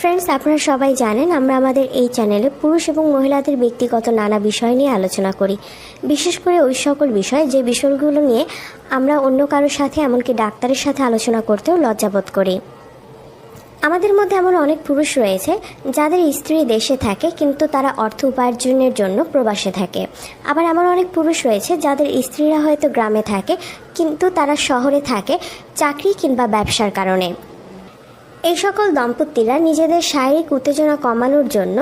Friends আপনারা সবাই জানেন, আমরা আমাদের এই চ্যানেলে পুরুষ এবং মহিলাদের ব্যক্তিগত নানা বিষয় নিয়ে আলোচনা করি। বিশেষ করে ওই সকল বিষয়, যে বিষয়গুলো নিয়ে আমরা অন্য কারোর সাথে, এমনকি ডাক্তারের সাথে আলোচনা করতেও লজ্জাবোধ করি। আমাদের মধ্যে এমন অনেক পুরুষ রয়েছে, যাদের স্ত্রী দেশে থাকে, কিন্তু তারা অর্থ উপার্জনের জন্য প্রবাসে থাকে। আবার এমন অনেক পুরুষ রয়েছে, যাদের স্ত্রীরা হয়তো গ্রামে থাকে, কিন্তু তারা শহরে থাকে, চাকরি কিংবা ব্যবসার কারণে। এই সকল দম্পতিরা নিজেদের শারীরিক উত্তেজনা কমানোর জন্য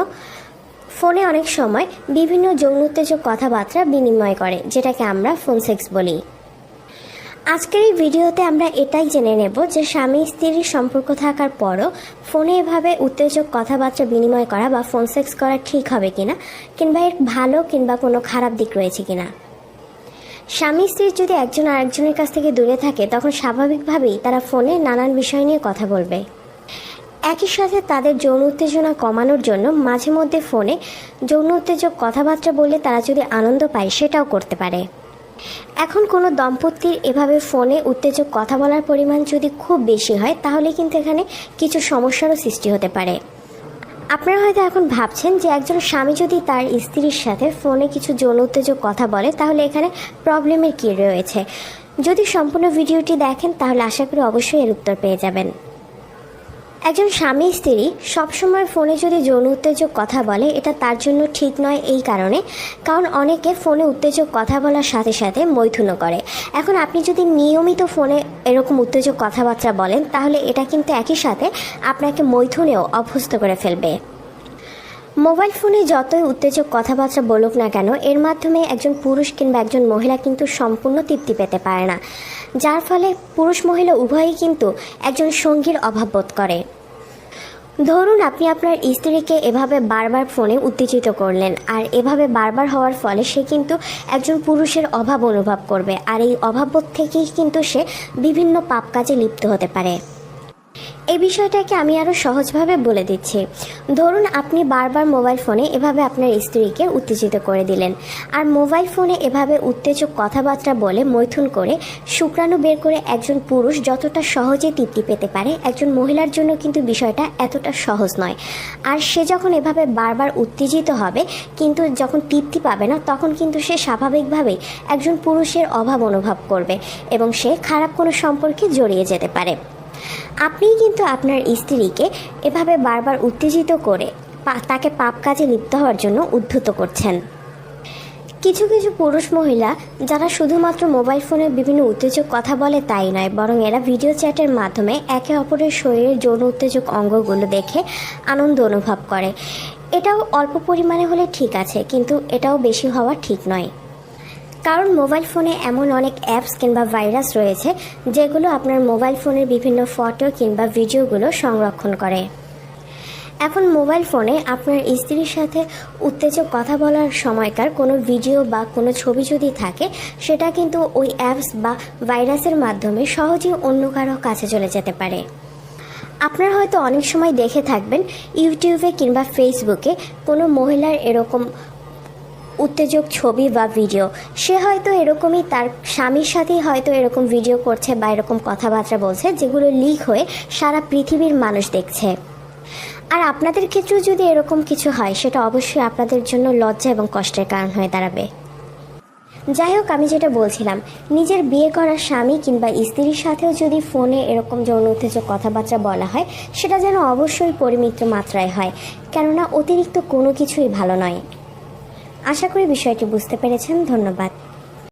ফোনে অনেক সময় বিভিন্ন যৌন উত্তেজক কথাবার্তা বিনিময় করে, যেটাকে আমরা ফোন সেক্স বলি। আজকের এই ভিডিওতে আমরা এটাই জেনে নেব যে স্বামী স্ত্রীর সম্পর্ক থাকার পরও ফোনে এভাবে উত্তেজক কথাবার্তা বিনিময় করা বা ফোন সেক্স করা ঠিক হবে কিনা, কিংবা এর ভালো কিংবা কোনো খারাপ দিক রয়েছে কিনা। স্বামী স্ত্রীর যদি একজন আরেকজনের কাছ থেকে দূরে থাকে, তখন স্বাভাবিকভাবেই তারা ফোনে নানান বিষয় নিয়ে কথা বলবে। একই সাথে তাদের যৌন উত্তেজনা কমানোর জন্য মাঝে মধ্যে ফোনে যৌন উত্তেজক কথাবার্তা বললে তারা যদি আনন্দ পায়, সেটাও করতে পারে। এখন কোনো দম্পতির এভাবে ফোনে উত্তেজক কথা বলার পরিমাণ যদি খুব বেশি হয়, তাহলে কিন্তু এখানে কিছু সমস্যারও সৃষ্টি হতে পারে। আপনারা হয়তো এখন ভাবছেন যে একজন স্বামী যদি তার স্ত্রীর সাথে ফোনে কিছু যৌন উত্তেজক কথা বলে, তাহলে এখানে প্রবলেমের কী রয়েছে? যদি সম্পূর্ণ ভিডিওটি দেখেন, তাহলে আশা করি অবশ্যই এর উত্তর পেয়ে যাবেন। একজন স্বামী স্ত্রী সবসময় ফোনে যদি যৌন উত্তেজক কথা বলে, এটা তার জন্য ঠিক নয় এই কারণে। কারণ অনেকে ফোনে উত্তেজক কথা বলার সাথে সাথে মৈথুনও করে। এখন আপনি যদি নিয়মিত ফোনে এরকম উত্তেজক কথাবার্তা বলেন, তাহলে এটা কিন্তু একই সাথে আপনাকে মৈথুনেও অভ্যস্ত করে ফেলবে। মোবাইল ফোনে যতই উত্তেজক কথাবার্তা বলুক না কেন, এর মাধ্যমে একজন পুরুষ কিংবা একজন মহিলা কিন্তু সম্পূর্ণ তৃপ্তি পেতে পারে না। যার ফলে পুরুষ মহিলা উভয়ই কিন্তু একজন সঙ্গীর অভাব বোধ করে। ধরুন আপনি আপনার স্ত্রীকে এভাবে বারবার ফোনে উত্তেজিত করলেন, আর এভাবে বারবার হওয়ার ফলে সে কিন্তু একজন পুরুষের অভাব অনুভব করবে, আর এই অভাববোধ থেকেই কিন্তু সে বিভিন্ন পাপ কাজে লিপ্ত হতে পারে। এই বিষয়টাকে আমি আরও সহজভাবে বলে দিচ্ছি। ধরুন আপনি বারবার মোবাইল ফোনে এভাবে আপনার স্ত্রীকে উত্তেজিত করে দিলেন। আর মোবাইল ফোনে এভাবে উত্তেজক কথাবার্তা বলে মৈথুন করে শুক্রাণু বের করে একজন পুরুষ যতটা সহজে তৃপ্তি পেতে পারে, একজন মহিলার জন্য কিন্তু বিষয়টা এতটা সহজ নয়। আর সে যখন এভাবে বারবার উত্তেজিত হবে, কিন্তু যখন তৃপ্তি পাবে না, তখন কিন্তু সে স্বাভাবিকভাবেই একজন পুরুষের অভাব অনুভব করবে এবং সে খারাপ কোনো সম্পর্কে জড়িয়ে যেতে পারে। আপনিই কিন্তু আপনার স্ত্রীকে এভাবে বারবার উত্তেজিত করে তাকে পাপ কাজে লিপ্ত হওয়ার জন্য উদ্ধত করছেন। কিছু কিছু পুরুষ মহিলা, যারা শুধুমাত্র মোবাইল ফোনে বিভিন্ন উত্তেজক কথা বলে তাই নয়, বরং এরা ভিডিও চ্যাটের মাধ্যমে একে অপরের শরীরের যৌন উত্তেজক অঙ্গগুলো দেখে আনন্দ অনুভব করে। এটাও অল্প পরিমাণে হলে ঠিক আছে, কিন্তু এটাও বেশি হওয়া ঠিক নয়। কারণ মোবাইল ফোনে এমন অনেক অ্যাপস কিংবা ভাইরাস রয়েছে যেগুলো আপনার মোবাইল ফোনের বিভিন্ন ফটো কিংবা ভিডিওগুলো সংরক্ষণ করে। এখন মোবাইল ফোনে আপনার স্ত্রীর সাথে উত্তেজক কথা বলার সময়কার কোনো ভিডিও বা কোনো ছবি যদি থাকে, সেটা কিন্তু ওই অ্যাপস বা ভাইরাসের মাধ্যমে সহজেই অন্য কারও কাছে চলে যেতে পারে। আপনারা হয়তো অনেক সময় দেখে থাকবেন, ইউটিউবে কিংবা ফেসবুকে কোনো মহিলার এরকম উত্তেজক ছবি বা ভিডিও। সে হয়তো এরকমই তার স্বামীর সাথেই হয়তো এরকম ভিডিও করছে বা এরকম কথাবার্তা বলছে, যেগুলো লিক হয়ে সারা পৃথিবীর মানুষ দেখছে। আর আপনাদের ক্ষেত্রেও যদি এরকম কিছু হয়, সেটা অবশ্যই আপনাদের জন্য লজ্জা এবং কষ্টের কারণ হয়ে দাঁড়াবে। যাই হোক, আমি যেটা বলছিলাম, নিজের বিয়ে করা স্বামী কিংবা স্ত্রীর সাথেও যদি ফোনে এরকম যৌন উত্তেজক কথাবার্তা বলা হয়, সেটা যেন অবশ্যই পরিমিত মাত্রায় হয়। কেননা অতিরিক্ত কোনো কিছুই ভালো নয়। আশা করি বিষয়টি বুঝতে পেরেছেন। ধন্যবাদ।